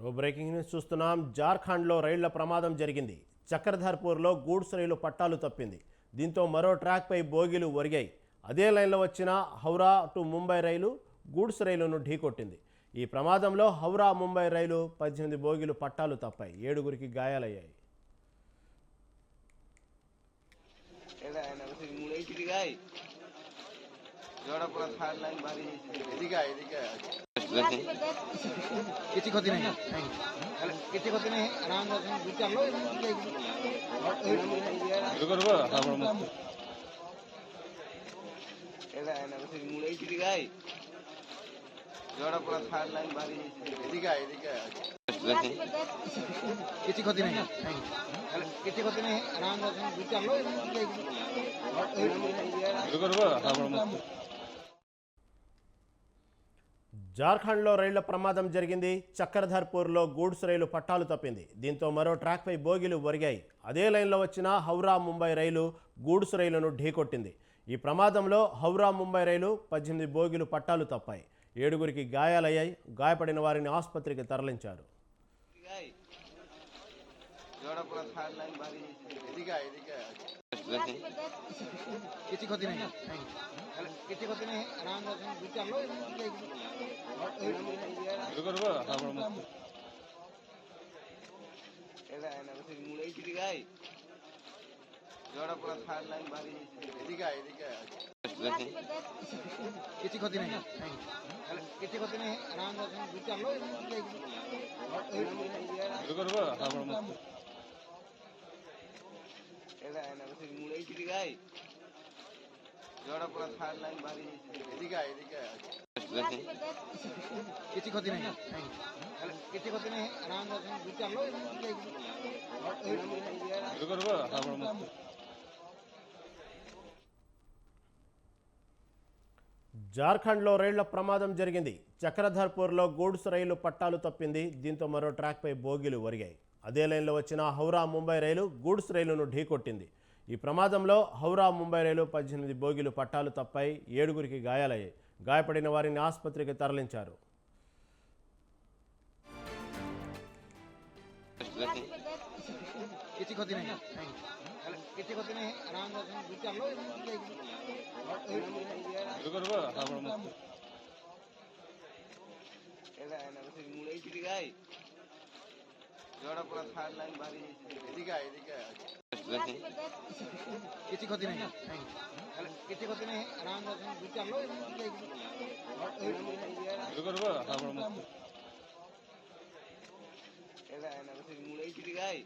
రో breaking news చూస్తున్నాం. జార్ఖండ్లో రైళ్ళ ప్రమాదం జరిగింది. చక్రధర్పూర్లో గూడ్స్ రైలు పట్టాలు తప్పింది. దీంతో మరో ట్రాక్పై బోగీలు ఒరిగాయి. అదే లైన్లో వచ్చిన హౌరా టు ముంబై రైలు గూడ్స్ రైలును ఢీకొట్టింది. ఈ ప్రమాదంలో హౌరా ముంబై రైలు పద్దెనిమిది బోగీలు పట్టాలు తప్పాయి. ఏడుగురికి గాయాలయ్యాయి. किसी को नहीं किसी को नहीं आराम से चल लो रुको रुको हां मत এরা এনা বসে মুড়াই দিদি গাই জড়া পুরা থার্ড লাইন বাড়ি দিদি গাই দিদি গাই किसी को नहीं किसी को नहीं आराम से चल लो रुको रुको हां मत జార్ఖండ్లో రైళ్ళ ప్రమాదం జరిగింది. చక్రధర్పూర్లో గూడ్స్ రైలు పట్టాలు తప్పింది. దీంతో మరో ట్రాక్పై బోగీలు ఒరిగాయి. అదే లైన్లో వచ్చిన హౌరా ముంబై రైలు గూడ్స్ రైలును ఢీకొట్టింది. ఈ ప్రమాదంలో హౌరా ముంబై రైలు పద్దెనిమిది బోగీలు పట్టాలు తప్పాయి. ఏడుగురికి గాయాలయ్యాయి. గాయపడిన వారిని ఆసుపత్రికి తరలించారు. किसी को नहीं किसी को नहीं आराम से चलो रुको रुको हां मत এরা এনা বসে মুড়াই কি গাই জড়া পুরো থার্ড লাইন বাড়ি এদিকে আয় এদিকে আয় किसी को नहीं किसी को नहीं आराम से चलो रुको रुको हां मत କିଛି କ୍ଷତି ନାହିଁ ହେଲେ କିଛି କ୍ଷତି ନାହିଁ ଆରାମରେ ଦୁଇ ଚାଲ జార్ఖండ్లో రైళ్ల ప్రమాదం జరిగింది చక్రధర్పూర్లో గూడ్స్ రైలు పట్టాలు తప్పింది దీంతో మరో ట్రాక్పై బోగీలు ఒరిగాయి అదే లైన్లో వచ్చిన హౌరా ముంబై రైలు గూడ్స్ రైలును ఢీకొట్టింది. ఈ ప్రమాదంలో హౌరా ముంబై రైలు పద్దెనిమిది బోగీలు పట్టాలు తప్పాయి ఏడుగురికి గాయాలయ్యాయి. గాయపడిన వారిని ఆసుపత్రికి తరలించారు. किसी क्षति नहीं किसी क्षति नहीं आराम कर लो এটা এনে মুড়াই গাই